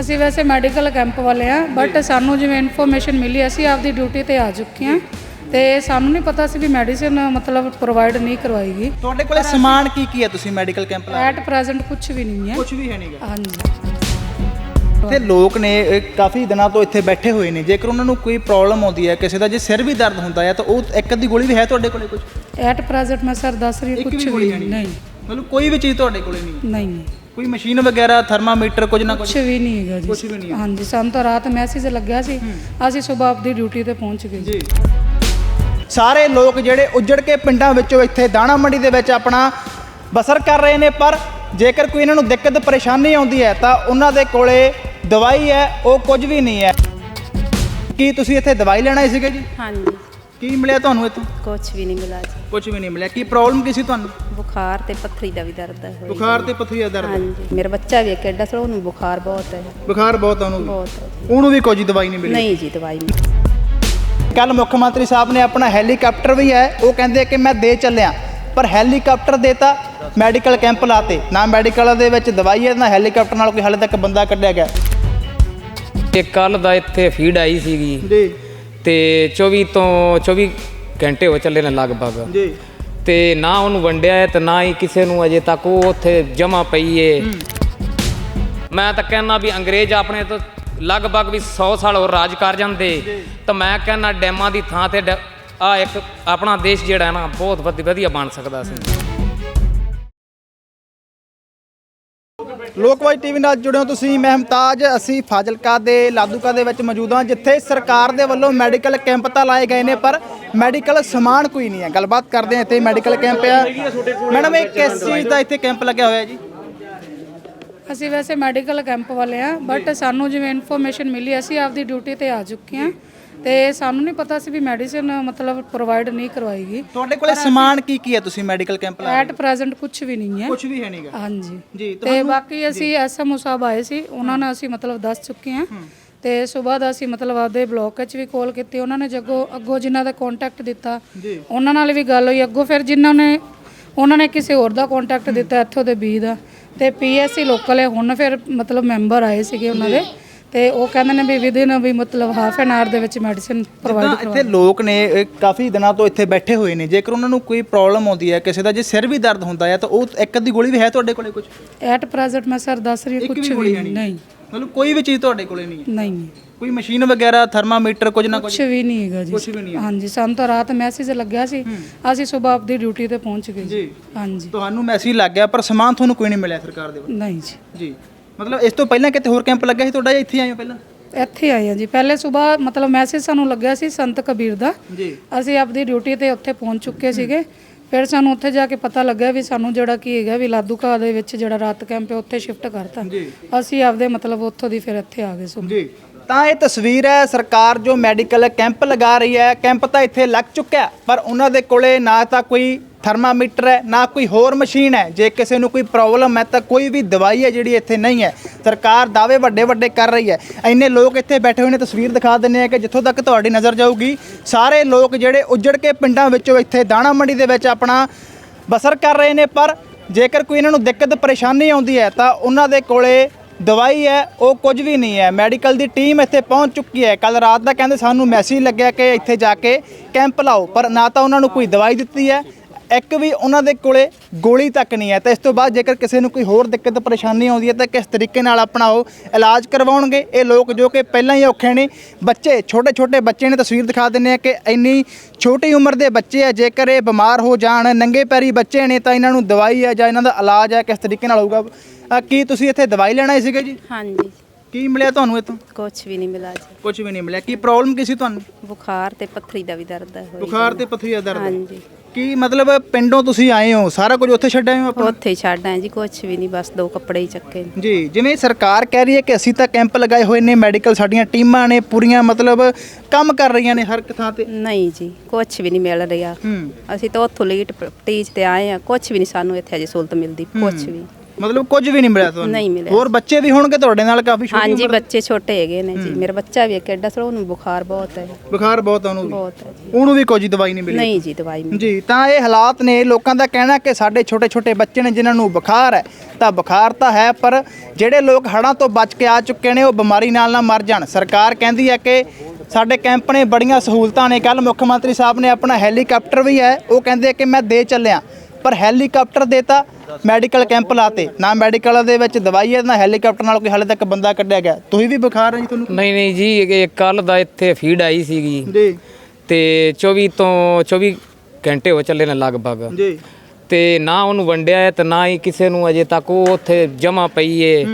ਅਸੀਂ ਵੈਸੇ medical camp ਵਾਲੇ ਆ ਬਟ ਸਾਨੂੰ ਜਿਵੇਂ ਇਨਫੋਰਮੇਸ਼ਨ ਮਿਲੀ ਅਸੀਂ ਆਪਦੀ ਡਿਊਟੀ ਤੇ ਆ ਚੁੱਕੇ ਹਾਂ। ਤੇ ਸਾਨੂੰ ਨਹੀਂ ਪਤਾ ਸੀ ਵੀ ਮੈਡੀਸਿਨ ਮਤਲਬ ਪ੍ਰੋਵਾਈਡ ਨਹੀਂ ਕਰਵਾਏਗੀ। ਤੁਹਾਡੇ ਕੋਲੇ ਸਮਾਨ ਕੀ ਕੀ ਹੈ ਤੁਸੀਂ ਮੈਡੀਕਲ ਕੈਂਪ ਲਾ ਐਟ ਪ੍ਰੈਜ਼ੈਂਟ ਕੁਝ ਵੀ ਨਹੀਂ ਹੈ। ਕੁਝ ਵੀ ਹੈ ਨਹੀਂਗਾ ਹਾਂਜੀ। ਇੱਥੇ ਲੋਕ ਨੇ ਇਹ ਕਾਫੀ ਦਿਨਾਂ ਤੋਂ ਇੱਥੇ ਬੈਠੇ ਹੋਏ ਨੇ। ਜੇਕਰ ਉਹਨਾਂ ਨੂੰ ਕੋਈ ਪ੍ਰੋਬਲਮ ਆਉਂਦੀ ਹੈ ਕਿਸੇ ਦਾ ਜੇ ਸਿਰ ਵੀ ਦਰਦ ਹੁੰਦਾ ਹੈ ਤਾਂ ਉਹ ਇੱਕ ਅੱਧੀ ਗੋਲੀ ਵੀ ਹੈ ਤੁਹਾਡੇ ਕੋਲੇ ਕੁਝ ਐਟ ਪ੍ਰੈਜ਼ੈਂਟ ਮੈਂ ਸਰ ਦੱਸ ਰਹੀ ਕੁਝ ਵੀ ਨਹੀਂ ਨਹੀਂ। ਮਤਲਬ ਕੋਈ ਵੀ ਚੀਜ਼ ਤੁਹਾਡੇ ਕੋਲੇ ਨਹੀਂ? ਨਹੀਂ। ਕੋਈ ਮਸ਼ੀਨ ਵਗੈਰਾ ਥਰਮਾਮੀਟਰ ਕੁਝ ਨਾ ਕੁਝ? ਕੁਝ ਵੀ ਨਹੀਂ ਹੈਗਾ ਜੀ। ਕੁਛ ਵੀ ਨਹੀਂ ਹੈ। ਹਾਂਜੀ ਸਾਨੂੰ ਤਾਂ ਰਾਤ ਮੈਸੇਜ ਲੱਗਿਆ ਸੀ। ਅਸੀਂ ਸਵੇਰ ਆਪਦੀ ਡਿਊਟੀ ਤੇ ਪਹੁੰਚ ਗਏ ਜੀ। ਸਾਰੇ ਲੋਕ ਜਿਹੜੇ ਉੱਜੜ ਕੇ ਪਿੰਡਾਂ ਵਿੱਚੋਂ ਇੱਥੇ ਦਾਣਾ ਮੰਡੀ ਦੇ ਵਿੱਚ ਆਪਣਾ ਬਸਰ ਕਰ ਰਹੇ ਨੇ ਪਰ ਜੇਕਰ ਕੋਈ ਇਹਨਾਂ ਨੂੰ ਦਿੱਕਤ ਪਰੇਸ਼ਾਨੀ ਆਉਂਦੀ ਹੈ ਤਾਂ ਉਹਨਾਂ ਦੇ ਕੋਲੇ ਦਵਾਈ ਹੈ ਉਹ ਕੁਝ ਵੀ ਨਹੀਂ ਹੈ। ਕੀ ਤੁਸੀਂ ਇੱਥੇ ਦਵਾਈ ਲੈਣ ਆਏ ਸੀਗੇ ਜੀ? ਹਾਂਜੀ। ਕੀ ਮਿਲਿਆ ਤੁਹਾਨੂੰ ਇੱਥੋਂ? ਕੁਛ ਵੀ ਨਹੀਂ ਮਿਲਾ ਜੀ। ਕੁਝ ਵੀ ਨਹੀਂ ਮਿਲਿਆ। ਕੀ ਪ੍ਰੋਬਲਮ ਕੀ ਸੀ ਤੁਹਾਨੂੰ? ਬੁਖਾਰ ਤੇ ਪੱਥਰੀ ਦਾ ਵੀ ਦਰਦ ਹੈ। ਬੁਖਾਰ ਤੇ ਪਥਰੀ ਦਾ ਦਰਦ? ਹਾਂਜੀ ਮੇਰਾ ਬੱਚਾ ਵੀ ਇੱਕ ਐਡਾ ਸੋ ਉਹਨੂੰ ਬੁਖਾਰ ਬਹੁਤ ਹੈ। ਬੁਖਾਰ ਬਹੁਤ ਆ ਉਹਨੂੰ। ਬਹੁਤ। ਉਹਨੂੰ ਵੀ ਕੋਈ ਦਵਾਈ ਨਹੀਂ ਮਿਲੀ? ਨਹੀਂ ਜੀ ਦਵਾਈ ਨਹੀਂ। ਕੱਲ ਮੁੱਖ ਮੰਤਰੀ ਸਾਹਿਬ ਨੇ ਆਪਣਾ ਹੈਲੀਕਾਪਟਰ ਵੀ ਹੈ ਉਹ ਕਹਿੰਦੇ ਕਿ ਮੈਂ ਦੇ ਚੱਲਿਆ। ਪਰ ਹੈਲੀਕਾਪਟਰ ਦੇਤਾ ਮੈਡੀਕਲ ਕੈਂਪ ਲਾਤੇ ਨਾ ਮੈਡੀਕਲ ਦੇ ਵਿੱਚ ਦਵਾਈ ਹੈ ਨਾ ਹੈਲੀਕਾਪਟਰ ਨਾਲ ਕੋਈ ਹਾਲੇ ਤੱਕ ਬੰਦਾ ਕੱਢਿਆ ਗਿਆ। ਤੇ ਕੱਲ ਦਾ ਇੱਥੇ ਫੀਡ ਆਈ ਸੀਗੀ। ਜੀ। ਤੇ 24 ਤੋਂ 24 ਘੰਟੇ ਹੋ ਚੱਲੇ ਨੇ ਲਗਭਗ। ਜੀ। ਤੇ ਨਾ ਉਹਨੂੰ ਵੰਡਿਆ ਹੈ ਤੇ ਨਾ ਹੀ ਕਿਸੇ ਨੂੰ ਅਜੇ ਤੱਕ ਉਹ ਉੱਥੇ ਜਮਾ ਪਈ ਏ। ਮੈਂ ਤਾਂ ਕਹਿੰਦਾ ਵੀ ਅੰਗਰੇਜ਼ ਆਪਣੇ ਤੋਂ ਲਗਭਗ ਵੀ 100 ਸਾਲ ਹੋਰ ਰਾਜ ਕਰ ਜਾਂਦੇ। ਤਾਂ ਮੈਂ ਕਹਿੰਦਾ ਡੈਮਾਂ ਦੀ ਥਾਂ ਤੇ ਆ ਇੱਕ ਆਪਣਾ ਦੇਸ਼ ਜਿਹੜਾ ਹੈ ਨਾ, ਬਹੁਤ ਵਧੀ- ਵਧੀਆ ਬਣ ਸਕਦਾ ਸੀ। ਲੋਕਵਾਈ ਟੀਵੀ ਨਾਲ ਜੁੜੇ ਤੁਸੀਂ, ਮੈਂ ਮੁਮਤਾਜ ਅਸੀਂ ਫਾਜ਼ਿਲਕਾ ਦੇ, ਲਾਦੂਕਾ ਦੇ ਵਿੱਚ ਮੌਜੂਦ ਹਾਂ, ਜਿੱਥੇ ਸਰਕਾਰ ਦੇ ਵੱਲੋਂ ਮੈਡੀਕਲ ਕੈਂਪ ਤਾਂ ਲਾਏ ਗਏ ਨੇ, ਪਰ ਮੈਡੀਕਲ ਸਮਾਨ ਕੋਈ ਨਹੀਂ ਹੈ। ਗੱਲਬਾਤ ਕਰਦੇ ਹਾਂ ਇੱਥੇ ਮੈਡੀਕਲ ਕੈਂਪ ਆ। ਮੈਡਮ ਇਹ ਕਿਸ ਚੀਜ਼ ਦਾ ਇੱਥੇ ਕੈਂਪ ਲੱਗਿਆ ਹੋਇਆ ਜੀ? ਅਸੀਂ ਵੈਸੇ ਮੈਡੀਕਲ ਕੈਂਪ ਵਾਲੇ ਆ ਬਟ ਸਾਨੂੰ ਜਿਵੇਂ ਇਨਫੋਰਮੇਸ਼ਨ ਮਿਲੀ ਅਸੀਂ ਆਪਦੀ ਡਿਊਟੀ ਤੇ ਆ ਚੁੱਕੇ ਹਾਂ। ਤੇ ਸਾਨੂੰ ਨਹੀਂ ਪਤਾ ਸੀ ਵੀ ਮੈਡੀਸਿਨ ਮਤਲਬ ਪ੍ਰੋਵਾਈਡ ਨਹੀਂ ਕਰਵਾਏਗੀ। ਤੁਹਾਡੇ ਕੋਲੇ ਸਮਾਨ ਕੀ ਕੀ ਹੈ ਤੁਸੀਂ ਮੈਡੀਕਲ ਕੈਂਪ ਲਾ ਐਟ ਪ੍ਰੈਜ਼ੈਂਟ ਕੁਝ ਵੀ ਨਹੀਂ ਹੈ। ਕੁਝ ਵੀ ਹੈ ਨਹੀਂਗਾ ਹਾਂਜੀ। ਜੀ ਤੇ ਬਾਕੀ ਅਸੀਂ ਐਸਐਮਓ ਸਾਹਿਬ ਆਏ ਸੀ ਉਹਨਾਂ ਨੇ ਅਸੀਂ ਮਤਲਬ ਦੱਸ ਚੁੱਕੇ ਹਾਂ। ਤੇ ਸਵੇਰ ਦਾ ਅਸੀਂ ਮਤਲਬ ਆਪਦੇ ਬਲਾਕ ਵਿੱਚ ਵੀ ਕਾਲ ਕੀਤੀ ਉਹਨਾਂ ਨੇ ਜੱਗੋ ਅੱਗੋਂ ਜਿਨ੍ਹਾਂ ਦਾ ਕੰਟੈਕਟ ਦਿੱਤਾ ਉਹਨਾਂ ਨਾਲ ਵੀ ਗੱਲ ਹੋਈ ਅੱਗੋਂ ਫਿਰ ਜਿਨ੍ਹਾਂ ਨੇ ਉਹਨਾਂ ਨੇ ਕਿਸੇ ਹੋਰ ਦਾ ਕੰਟੈਕਟ ਦਿੱਤਾ ਇੱਥੋਂ ਦੇ ਬੀ ਦਾ ਤੇ ਪੀਐਸਸੀ ਲੋਕਲ ਹੈ ਹੁਣ ਫਿਰ ਮਤਲਬ ਮੈਂਬਰ ਆਏ ਸੀਗੇ ਉਹਨਾਂ ਦੇ ਤੇ ਉਹ ਕਹਿੰਦੇ ਨੇ ਵੀ ਵਿਦਿਨ ਵੀ ਮਤਲਬ ਹਾਫ ਐਨ ਆਰ ਦੇ ਵਿੱਚ ਮੈਡੀਸਿਨ ਪ੍ਰੋਵਾਈਡ ਤਾਂ ਇੱਥੇ ਲੋਕ ਨੇ ਇਹ ਕਾਫੀ ਦਿਨਾਂ ਤੋਂ ਇੱਥੇ ਬੈਠੇ ਹੋਏ ਨੇ ਜੇਕਰ ਉਹਨਾਂ ਨੂੰ ਕੋਈ ਪ੍ਰੋਬਲਮ ਆਉਂਦੀ ਹੈ ਕਿਸੇ ਦਾ ਜੇ ਸਿਰ ਵੀ ਦਰਦ ਹੁੰਦਾ ਹੈ ਤਾਂ ਉਹ ਇੱਕ ਅੱਧੀ ਗੋਲੀ ਵੀ ਹੈ ਤੁਹਾਡੇ ਕੋਲੇ ਕੁਝ ਐਟ ਪ੍ਰੈਜ਼ੈਂਟ ਮੈਂ ਸਰ ਦੱਸ ਰਹੀ ਕੁਝ ਵੀ ਨਹੀਂ। ਮਤਲਬ ਕੋਈ ਵੀ ਚੀਜ਼ ਤੁਹਾਡੇ ਕੋਲੇ ਨਹੀਂ ਹੈ? ਨਹੀਂ। ਕੋਈ ਮਸ਼ੀਨ ਵਗੈਰਾ ਥਰਮਾਮੀਟਰ ਕੁਝ ਨਾ ਕੁਝ? ਕੁਝ ਵੀ ਨਹੀਂ ਹੈਗਾ ਜੀ। ਕੁਛ ਵੀ ਨਹੀਂ ਹਾਂਜੀ ਸਾਨੂੰ ਤਾਂ ਰਾਤ ਮੈਸੇਜ ਲੱਗਿਆ ਸੀ। ਅਸੀਂ ਸਵੇਰ ਆਪਦੀ ਡਿਊਟੀ ਤੇ ਪਹੁੰਚ ਗਏ ਜੀ। ਹਾਂਜੀ। ਤੁਹਾਨੂੰ ਮੈਸੇਜ ਲੱਗ ਗਿਆ ਪਰ ਸਮਾਨ ਤੁਹਾਨੂੰ ਕੋਈ ਨਹੀਂ ਮਿਲਿਆ ਸਰਕਾਰ ਦੇ ਵੱਲੋਂ। ਨਹੀਂ ਜੀ। ਜੀ। ਮਤਲਬ ਇਸ ਤੋਂ ਪਹਿਲਾਂ ਕਿਤੇ ਹੋਰ ਕੈਂਪ ਲੱਗਿਆ ਸੀ ਤੁਹਾਡਾ ਜਾਂ ਇੱਥੇ ਆਏ ਹੋ ਪਹਿਲਾਂ? ਇੱਥੇ ਆਏ ਆ ਜੀ। ਪਹਿਲੇ ਸਵੇਰ ਮਤਲਬ ਮੈਸੇਜ ਸਾਨੂੰ ਲੱਗਿਆ ਸੀ ਸੰਤ ਕਬੀਰ ਦਾ। ਜੀ। ਅਸੀਂ ਆਪਦੀ ਡਿਊਟੀ ਤੇ ਉੱਥੇ ਪਹੁੰਚ ਚੁੱਕੇ ਸੀਗੇ। ਫਿਰ ਸਾਨੂੰ ਉੱਥੇ ਜਾ ਕੇ ਪਤਾ ਲੱਗਿਆ ਵੀ ਸਾਨੂੰ ਜਿਹੜਾ ਕੀ ਹੈਗਾ ਵੀ ਲਾਦੂਕਾ ਦੇ ਵਿੱਚ ਜਿਹੜਾ ਰਾਤ ਕੈਂਪ ਹੈ ਉੱਥੇ ਸ਼ਿਫਟ ਕਰਤਾ। ਅਸੀਂ ਆਪਦੇ ਮਤਲਬ ਉੱਥੋਂ ਦੀ ਫਿਰ ਇੱਥੇ ਆ ਗਏ ਸੋ। ਜੀ। ਤਾਂ ਇਹ ਤਸਵੀਰ ਹੈ ਸਰਕਾਰ ਜੋ ਮੈਡੀਕਲ ਕੈਂਪ ਲਗਾ ਰਹੀ ਹੈ। ਕੈਂਪ ਤਾਂ ਇੱਥੇ ਲੱਗ ਚੁੱਕਿਆ ਪਰ ਉਹਨਾਂ ਦੇ ਕੋਲੇ ਨਾ ਤਾਂ ਕੋਈ ਥਰਮਾਮੀਟਰ ਹੈ, ਨਾ ਕੋਈ ਹੋਰ ਮਸ਼ੀਨ ਹੈ। ਜੇ ਕਿਸੇ ਨੂੰ ਕੋਈ ਪ੍ਰੋਬਲਮ ਹੈ ਤਾਂ ਕੋਈ ਵੀ ਦਵਾਈ ਹੈ ਜਿਹੜੀ ਇੱਥੇ ਨਹੀਂ ਹੈ। ਸਰਕਾਰ ਦਾਅਵੇ ਵੱਡੇ ਵੱਡੇ ਕਰ ਰਹੀ ਹੈ। ਇੰਨੇ ਲੋਕ ਇੱਥੇ ਬੈਠੇ ਹੋਏ ਨੇ, ਤਸਵੀਰ ਦਿਖਾ ਦਿੰਨੇ ਆ ਕਿ ਜਿੱਥੋਂ ਤੱਕ ਤੁਹਾਡੀ ਨਜ਼ਰ ਜਾਊਗੀ, ਸਾਰੇ ਲੋਕ ਜਿਹੜੇ ਉੱਜੜ ਕੇ ਪਿੰਡਾਂ ਵਿੱਚੋਂ ਇੱਥੇ ਦਾਣਾ ਮੰਡੀ ਦੇ ਵਿੱਚ ਆਪਣਾ ਬਸਰ ਕਰ ਰਹੇ ਨੇ, ਪਰ ਜੇਕਰ ਕੋਈ ਇਹਨਾਂ ਨੂੰ ਦਿੱਕਤ, ਪਰੇਸ਼ਾਨੀ ਆਉਂਦੀ ਹੈ ਤਾਂ ਉਹਨਾਂ ਦੇ ਕੋਲੇ ਦਵਾਈ ਹੈ, ਉਹ ਕੁਝ ਵੀ ਨਹੀਂ ਹੈ। ਮੈਡੀਕਲ ਦੀ ਟੀਮ ਇੱਥੇ ਪਹੁੰਚ ਚੁੱਕੀ ਹੈ। ਕੱਲ ਰਾਤ ਦਾ ਕਹਿੰਦੇ ਸਾਨੂੰ ਮੈਸੇਜ ਲੱਗਿਆ ਕਿ ਇੱਥੇ ਜਾ ਕੇ ਕੈਂਪ ਲਾਓ, ਪਰ ਨਾ ਤਾਂ ਉਹਨਾਂ ਨੂੰ ਕੋਈ ਦਵਾਈ ਦਿੱਤੀ ਹੈ। ਇੱਕ ਵੀ ਉਹਨਾਂ ਦੇ ਕੋਲੇ ਗੋਲੀ ਤੱਕ ਨਹੀਂ ਹੈ। ਤਾਂ ਇਸ ਤੋਂ ਬਾਅਦ ਜੇਕਰ ਕਿਸੇ ਨੂੰ ਕੋਈ ਹੋਰ ਦਿੱਕਤ, ਪਰੇਸ਼ਾਨੀ ਆਉਂਦੀ ਹੈ, ਤਾਂ ਕਿਸ ਤਰੀਕੇ ਨਾਲ ਆਪਣਾ ਉਹ ਇਲਾਜ ਕਰਵਾਉਣਗੇ? ਇਹ ਲੋਕ ਜੋ ਕਿ ਪਹਿਲਾਂ ਹੀ ਔਖੇ ਨੇ, ਬੱਚੇ ਛੋਟੇ ਛੋਟੇ ਬੱਚੇ ਨੇ, ਤਸਵੀਰ ਦਿਖਾ ਦਿੰਨੇ ਆ ਕਿ ਇੰਨੀ ਛੋਟੀ ਉਮਰ ਦੇ ਬੱਚੇ ਆ, ਜੇਕਰ ਇਹ ਬਿਮਾਰ ਹੋ ਜਾਣ, ਨੰਗੇ ਪੈਰੀ ਬੱਚੇ ਨੇ, ਤਾਂ ਇਹਨਾਂ ਨੂੰ ਦਵਾਈ ਹੈ ਜਾਂ ਇਹਨਾਂ ਦਾ ਇਲਾਜ ਹੈ ਕਿਸ ਤਰੀਕੇ ਨਾਲ ਹੋਊਗਾ? ਕੀ ਤੁਸੀਂ ਇੱਥੇ ਦਵਾਈ ਲੈਣਾ ਆਏ ਸੀਗੇ ਜੀ? ਹਾਂਜੀ। ਕੀ ਮਿਲਿਆ ਤੁਹਾਨੂੰ ਇੱਥੋਂ? ਕੁਛ ਵੀ ਨਹੀਂ ਮਿਲਾ ਜੀ। ਕੁਝ ਵੀ ਨਹੀਂ ਮਿਲਿਆ। ਕੀ ਪ੍ਰੋਬਲਮ ਕੀ ਸੀ ਤੁਹਾਨੂੰ? ਬੁਖਾਰ ਤੇ ਪੱਥਰੀ ਦਾ ਵੀ ਦਰਦ ਹੈ ਹੋਈ। ਬੁਖਾਰ ਤੇ ਪਥਰੀ ਦਾ ਦਰਦ ਹਾਂਜੀ। ਕੀ ਮਤਲਬ ਪਿੰਡੋਂ ਤੁਸੀਂ ਆਏ ਹੋ? ਸਾਰਾ ਕੁਝ ਉੱਥੇ ਛੱਡ ਆਏ ਹੋ ਆਪਣਾ? ਉੱਥੇ ਹੀ ਛੱਡ ਆਏ ਜੀ ਕੁਛ ਵੀ ਨਹੀਂ ਬਸ ਦੋ ਕੱਪੜੇ ਹੀ ਚੱਕੇ ਨੇ। ਜੀ ਜਿਵੇਂ ਸਰਕਾਰ ਕਹਿ ਰਹੀ ਹੈ ਕਿ ਅਸੀਂ ਤਾਂ ਕੈਂਪ ਲਗਾਏ ਹੋਏ ਨੇ ਮੈਡੀਕਲ ਸਾਡੀਆਂ ਟੀਮਾਂ ਨੇ ਪੂਰੀਆਂ ਮਤਲਬ ਕੰਮ ਕਰ ਰਹੀਆਂ ਨੇ ਹਰ ਇੱਕ ਥਾਂ ਤੇ। ਨਹੀਂ ਜੀ ਕੁਛ ਵੀ ਨਹੀਂ ਮਿਲ ਰਿਹਾ। ਹੂੰ। ਅਸੀਂ ਤਾਂ ਉੱਥੋਂ ਲੇਟ ਟੀਚ ਤੇ ਆਏ ਆ ਕੁਛ ਵੀ ਨਹੀਂ ਸਾਨੂੰ ਇੱਥੇ ਅਜੇ ਸਹੂਲਤ ਮਿਲਦੀ ਕੁਛ ਵੀ। ਮਤਲਬ ਕੁਝ ਵੀ ਨਹੀਂ ਮਿਲਿਆ ਤੁਹਾਨੂੰ? ਨਹੀਂ ਮਿਲਿਆ। ਹੋਰ ਬੱਚੇ ਵੀ ਹੋਣਗੇ ਤੁਹਾਡੇ ਨਾਲ ਕਾਫੀ ਛੋਟੀ ਹਾਂਜੀ ਬੱਚੇ ਛੋਟੇ ਹੈਗੇ ਨੇ ਜੀ। ਮੇਰਾ ਬੱਚਾ ਵੀ ਇੱਕ ਐਡਾ ਸੜਾ ਉਹਨੂੰ ਬੁਖਾਰ ਬਹੁਤ ਹੈ। ਬੁਖਾਰ ਬਹੁਤ ਆ ਉਹਨੂੰ ਵੀ? ਬਹੁਤ ਹੈ ਜੀ। ਉਹਨੂੰ ਵੀ ਕੋਈ ਦਵਾਈ ਨਹੀਂ ਮਿਲੀ? ਨਹੀਂ ਜੀ ਦਵਾਈ ਮਿਲੀ। ਜੀ ਤਾਂ ਇਹ ਹਾਲਾਤ ਨੇ ਲੋਕਾਂ ਦਾ ਕਹਿਣਾ ਕਿ ਸਾਡੇ ਛੋਟੇ ਛੋਟੇ ਬੱਚੇ ਨੇ ਜਿਨ੍ਹਾਂ ਨੂੰ ਬੁਖਾਰ ਹੈ। ਤਾਂ ਬੁਖਾਰ ਤਾਂ ਹੈ ਪਰ ਜਿਹੜੇ ਲੋਕ ਹੜ੍ਹਾਂ ਤੋਂ ਬਚ ਕੇ ਆ ਚੁੱਕੇ ਨੇ ਉਹ ਬਿਮਾਰੀ ਨਾਲ ਨਾ ਮਰ ਜਾਣ। ਸਰਕਾਰ ਕਹਿੰਦੀ ਹੈ ਕਿ ਸਾਡੇ ਕੈਂਪ ਨੇ ਬੜੀਆਂ ਸਹੂਲਤਾਂ ਨੇ। ਕੱਲ ਮੁੱਖ ਮੰਤਰੀ ਸਾਹਿਬ ਨੇ ਆਪਣਾ ਹੈਲੀਕਾਪਟਰ ਵੀ ਹੈ ਉਹ ਕਹਿੰਦੇ ਕਿ ਮੈਂ ਦੇ ਚੱਲਿਆ। ਪਰ ਹੈਲੀਕਾਪਟਰ ਦੇਤਾ ਮੈਡੀਕਲ ਕੈਂਪ ਲਾਤੇ। ਨਾ ਮੈਡੀਕਲ ਦੇ ਵਿੱਚ ਦਵਾਈ ਹੈ ਨਾ ਹੈਲੀਕਾਪਟਰ ਨਾਲ ਕੋਈ ਹਾਲੇ ਤੱਕ ਬੰਦਾ ਕੱਢਿਆ ਗਿਆ। ਤੁਸੀਂ ਵੀ ਬੁਖਾਰ ਹੈ ਜੀ ਤੁਹਾਨੂੰ? ਨਹੀਂ ਨਹੀਂ ਜੀ ਇਹ ਕੱਲ ਦਾ ਇੱਥੇ ਫੀਡ ਆਈ ਸੀਗੀ। ਜੀ। ਤੇ 24 ਤੋਂ 24 ਘੰਟੇ ਹੋ ਚੱਲੇ ਨੇ ਲਗਭਗ। ਜੀ। ਤੇ ਨਾ ਉਹਨੂੰ ਵੰਡਿਆ ਹੈ ਤੇ ਨਾ ਹੀ ਕਿਸੇ ਨੂੰ ਅਜੇ ਤੱਕ ਉਹ ਉੱਥੇ ਜਮਾ ਪਈ ਏ।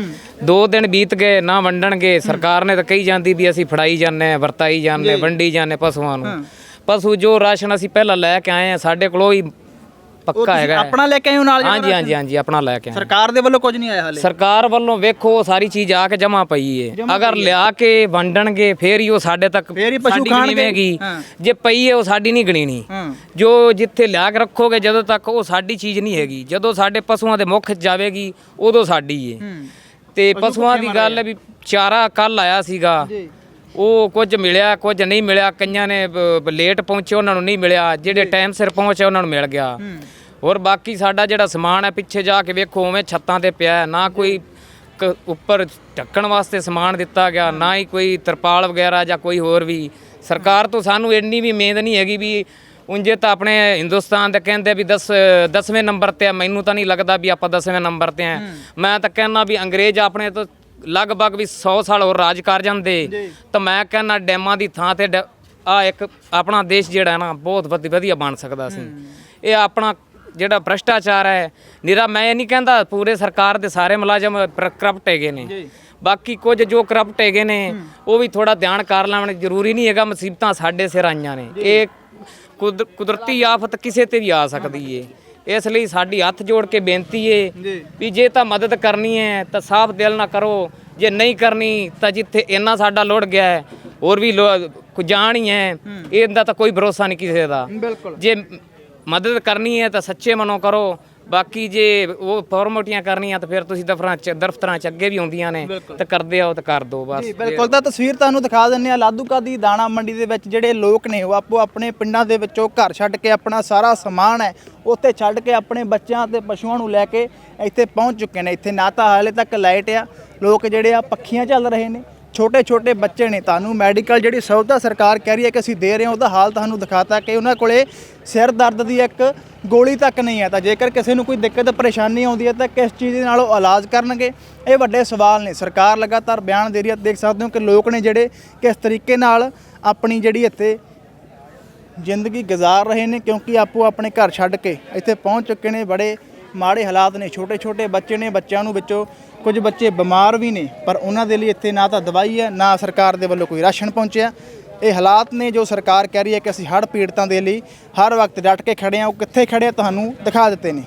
ਦੋ ਦਿਨ ਬੀਤ ਗਏ ਨਾ ਵੰਡਣਗੇ। ਸਰਕਾਰ ਨੇ ਤਾਂ ਕਹੀ ਜਾਂਦੀ ਵੀ ਅਸੀਂ ਫੜਾਈ ਜਾਂਦੇ ਹਾਂ ਵਰਤਾਈ ਜਾਂਦੇ ਵੰਡੀ ਜਾਂਦੇ ਪਸ਼ੂਆਂ ਨੂੰ। ਪਸ਼ੂ ਜੋ ਰਾਸ਼ਨ ਅਸੀਂ ਪਹਿਲਾਂ ਲੈ ਕੇ ਆਏ ਆ ਸਾਡੇ ਕੋਲ ਉਹ ਹੀ ਪੱਕਾ ਹੈਗਾ ਹੈ। ਆਪਣਾ ਲੈ ਕੇ ਆਇਓ ਨਾਲ ਹਾਂਜੀ ਹਾਂਜੀ ਹਾਂਜੀ ਆਪਣਾ ਲੈ ਕੇ ਆਏ ਸਰਕਾਰ ਦੇ ਵੱਲੋਂ ਕੁਝ ਨਹੀਂ ਆਇਆ ਹਾਲੇ? ਸਰਕਾਰ ਵੱਲੋਂ ਵੇਖੋ ਉਹ ਸਾਰੀ ਚੀਜ਼ ਆ ਕੇ ਜਮਾ ਪਈ ਏ। ਅਗਰ ਲਿਆ ਕੇ ਵੰਡਣਗੇ ਫੇਰ ਹੀ ਉਹ ਸਾਡੇ ਤੱਕ ਫੇਰ ਹੀ ਪਸ਼ੂ ਸਾਡੀ ਖਾਣਗੇ। ਹਾਂ। ਜੇ ਪਈ ਏ ਉਹ ਸਾਡੀ ਨਹੀਂ ਗਿਣੀਨੀ ਹਾਂ। ਜੋ ਜਿੱਥੇ ਲਿਆ ਕੇ ਰੱਖੋਗੇ ਜਦੋਂ ਤੱਕ ਉਹ ਸਾਡੀ ਚੀਜ਼ ਨਹੀਂ ਹੈਗੀ। ਜਦੋਂ ਸਾਡੇ ਪਸ਼ੂਆਂ ਦੇ ਮੁੱਖ 'ਚ ਜਾਵੇਗੀ ਉਦੋਂ ਸਾਡੀ ਏ। ਤੇ ਪਸ਼ੂਆਂ ਦੀ ਗੱਲ ਹੈ ਵੀ ਚਾਰਾ ਕੱਲ ਆਇਆ ਸੀਗਾ। ਜੀ। ਉਹ ਕੁਝ ਮਿਲਿਆ ਕੁਝ ਨਹੀਂ ਮਿਲਿਆ ਕਈਆਂ ਨੇ ਲੇਟ ਪਹੁੰਚੇ ਉਹਨਾਂ ਨੂੰ ਨਹੀਂ ਮਿਲਿਆ। ਜਿਹੜੇ ਟਾਈਮ ਸਿਰ ਪਹੁੰਚੇ ਉਹਨਾਂ ਨੂੰ ਮਿਲ ਗਿਆ। ਹੋਰ ਬਾਕੀ ਸਾਡਾ ਜਿਹੜਾ ਸਮਾਨ ਹੈ ਪਿੱਛੇ ਜਾ ਕੇ ਵੇਖੋ ਉਵੇਂ ਛੱਤਾਂ ਤੇ ਪਿਆ ਨਾ ਕੋਈ ਉੱਪਰ ਢੱਕਣ ਵਾਸਤੇ ਸਮਾਨ ਦਿੱਤਾ ਗਿਆ ਨਾ ਹੀ ਕੋਈ ਤਰਪਾਲ ਵਗੈਰਾ ਜਾਂ ਕੋਈ ਹੋਰ ਵੀ। ਸਰਕਾਰ ਤੋਂ ਸਾਨੂੰ ਇੰਨੀ ਵੀ ਉਮੀਦ ਨਹੀਂ ਹੈਗੀ ਵੀ ਉਂਝੇ ਤਾਂ ਆਪਣੇ ਹਿੰਦੁਸਤਾਨ ਦੇ ਕਹਿੰਦੇ ਵੀ 10 ਦਸਵੇਂ ਨੰਬਰ ਤੇ ਆ। ਮੈਨੂੰ ਤਾਂ ਨਹੀਂ ਲੱਗਦਾ ਵੀ ਆਪਾਂ ਦਸਵੇਂ ਨੰਬਰ ਤੇ ਆ। ਮੈਂ ਤਾਂ ਕਹਿੰਦਾ ਵੀ ਅੰਗਰੇਜ਼ ਆਪਣੇ ਤੋਂ ਲਗਭਗ ਵੀ 100 ਸਾਲ ਹੋਰ ਰਾਜ ਕਰ ਜਾਂਦੇ। ਤਾਂ ਮੈਂ ਕਹਿੰਦਾ ਡੈਮਾਂ ਦੀ ਥਾਂ ਤੇ ਆ ਇੱਕ ਆਪਣਾ ਦੇਸ਼ ਜਿਹੜਾ ਨਾ ਬਹੁਤ ਵਧੀ- ਵਧੀਆ ਬਣ ਸਕਦਾ ਸੀ। ਇਹ ਆਪਣਾ ਜਿਹੜਾ ਭ੍ਰਸ਼ਟਾਚਾਰ ਹੈ ਨਿਰਾ ਮੈਂ ਇਹ ਨਹੀਂ ਕਹਿੰਦਾ ਪੂਰੇ ਸਰਕਾਰ ਦੇ ਸਾਰੇ ਮੁਲਾਜ਼ਮ ਕਰਪਟ ਹੈਗੇ ਨੇ। ਬਾਕੀ ਕੁਝ ਜੋ ਕਰਪਟ ਹੈਗੇ ਨੇ ਉਹ ਵੀ ਥੋੜਾ ਧਿਆਨ ਕਰ ਲੈਣ ਜ਼ਰੂਰੀ ਨਹੀਂ ਹੈਗਾ ਮੁਸੀਬਤਾਂ ਸਾਡੇ ਸਿਰ ਆਈਆਂ ਨੇ। ਇਹ ਕੁਦਰ- ਕੁਦਰਤੀ ਆਫਤ ਕਿਸੇ ਤੇ ਵੀ ਆ ਸਕਦੀ ਏ। ਇਸ ਲਈ ਸਾਡੀ ਹੱਥ ਜੋੜ ਕੇ ਬੇਨਤੀ ਏ ਵੀ ਜੇ ਤਾਂ ਮਦਦ ਕਰਨੀ ਹੈ ਤਾਂ ਸਾਫ਼ ਦਿਲ ਨਾਲ ਕਰੋ। ਜੇ ਨਹੀਂ ਕਰਨੀ ਤਾਂ ਜਿੱਥੇ ਇੰਨਾ ਸਾਡਾ ਲੁੜ ਗਿਆ ਹੈ ਹੋਰ ਵੀ ਲੋ- ਕੁ ਜਾਣ ਹੀ ਹੈ ਇਹਦਾ ਤਾਂ ਕੋਈ ਭਰੋਸਾ ਨਹੀਂ ਕਿਸੇ ਦਾ। ਜੇ ਮਦਦ ਕਰਨੀ ਹੈ ਤਾਂ ਸੱਚੇ ਮਨੋਂ ਕਰੋ। ਬਾਕੀ ਜੇ ਉਹ ਫਾਰਮੋਟੀਆਂ ਕਰਨੀਆਂ ਤਾਂ ਫਿਰ ਤੁਸੀਂ ਦਫ਼ਤਰਾਂ ਚ ਦਫ਼ਤਰਾਂ ਚ ਅੱਗੇ ਵੀ ਆਉਂਦੀਆਂ ਨੇ ਤੇ ਕਰਦੇ ਆਓ ਤਾਂ ਕਰ ਦਿਓ ਬਸ। ਜੀ ਬਿਲਕੁਲ ਤਾਂ ਤਸਵੀਰ ਤੁਹਾਨੂੰ ਦਿਖਾ ਦਿੰਨੇ ਆ ਲਾਦੂਕਾ ਦੀ ਦਾਣਾ ਮੰਡੀ ਦੇ ਵਿੱਚ ਜਿਹੜੇ ਲੋਕ ਨੇ ਉਹ ਆਪੋ ਆਪਣੇ ਪਿੰਡਾਂ ਦੇ ਵਿੱਚੋਂ ਘਰ ਛੱਡ ਕੇ ਆਪਣਾ ਸਾਰਾ ਸਮਾਨ ਹੈ ਉੱਥੇ ਛੱਡ ਕੇ ਆਪਣੇ ਬੱਚਿਆਂ ਤੇ ਪਸ਼ੂਆਂ ਨੂੰ ਲੈ ਕੇ ਇੱਥੇ ਪਹੁੰਚ ਚੁੱਕੇ ਨੇ। ਇੱਥੇ ਨਾ ਤਾਂ ਹਾਲੇ ਤੱਕ ਲਾਈਟ ਆ ਲੋਕ ਜਿਹੜੇ ਆ ਪੱਖੀਆਂ ਚੱਲ ਰਹੇ ਨੇ। ਛੋਟੇ ਛੋਟੇ ਬੱਚੇ ਨੇ ਤੁਹਾਨੂੰ ਮੈਡੀਕਲ ਜਿਹੜੀ ਸਹੂਲਤਾਂ ਸਰਕਾਰ ਕਹਿ ਰਹੀ ਹੈ ਕਿ ਅਸੀਂ ਦੇ ਰਹੇ ਹਾਂ ਉਹਦਾ ਹਾਲ ਤੁਹਾਨੂੰ ਦਿਖਾਤਾ ਕਿ ਉਹਨਾਂ ਕੋਲੇ ਸਿਰ ਦਰਦ ਦੀ ਇੱਕ ਗੋਲੀ ਤੱਕ ਨਹੀਂ ਹੈ ਤਾਂ ਜੇਕਰ ਕਿਸੇ ਨੂੰ ਕੋਈ ਦਿੱਕਤ, ਪਰੇਸ਼ਾਨੀ ਆਉਂਦੀ ਹੈ ਤਾਂ ਕਿਸ ਚੀਜ਼ ਦੇ ਨਾਲ ਉਹ ਇਲਾਜ ਕਰਨਗੇ? ਇਹ ਵੱਡੇ ਸਵਾਲ ਨੇ। ਸਰਕਾਰ ਲਗਾਤਾਰ ਬਿਆਨ ਦੇ ਰਹੀ ਹੈ। ਦੇਖ ਸਕਦੇ ਹੋ ਕਿ ਲੋਕ ਨੇ ਜਿਹੜੇ ਕਿਸ ਤਰੀਕੇ ਨਾਲ ਆਪਣੀ ਜਿਹੜੀ ਇੱਥੇ ਜ਼ਿੰਦਗੀ ਗੁਜ਼ਾਰ ਰਹੇ ਨੇ, ਕਿਉਂਕਿ ਆਪੋ ਆਪਣੇ ਘਰ ਛੱਡ ਕੇ ਇੱਥੇ ਪਹੁੰਚ ਚੁੱਕੇ ਨੇ। ਬੜੇ ਮਾੜੇ ਹਾਲਾਤ ਨੇ। ਛੋਟੇ ਛੋਟੇ ਬੱਚੇ ਨੇ। ਬੱਚਿਆਂ ਨੂੰ ਵਿੱਚੋਂ ਕੁਝ ਬੱਚੇ ਬਿਮਾਰ ਵੀ ਨੇ, ਪਰ ਉਹਨਾਂ ਦੇ ਲਈ ਇੱਥੇ ਨਾ ਤਾਂ ਦਵਾਈ ਹੈ, ਨਾ ਸਰਕਾਰ ਦੇ ਵੱਲੋਂ ਕੋਈ ਰਾਸ਼ਨ ਪਹੁੰਚਿਆ। ਇਹ ਹਾਲਾਤ ਨੇ ਜੋ ਸਰਕਾਰ ਕਹਿ ਰਹੀ ਹੈ ਕਿ ਅਸੀਂ ਹੜ੍ਹ ਪੀੜਤਾਂ ਦੇ ਲਈ ਹਰ ਵਕਤ ਡਟ ਕੇ ਖੜੇ ਹਾਂ। ਉਹ ਕਿੱਥੇ ਖੜੇ ਆ, ਤੁਹਾਨੂੰ ਦਿਖਾ ਦਿੱਤੇ ਨੇ।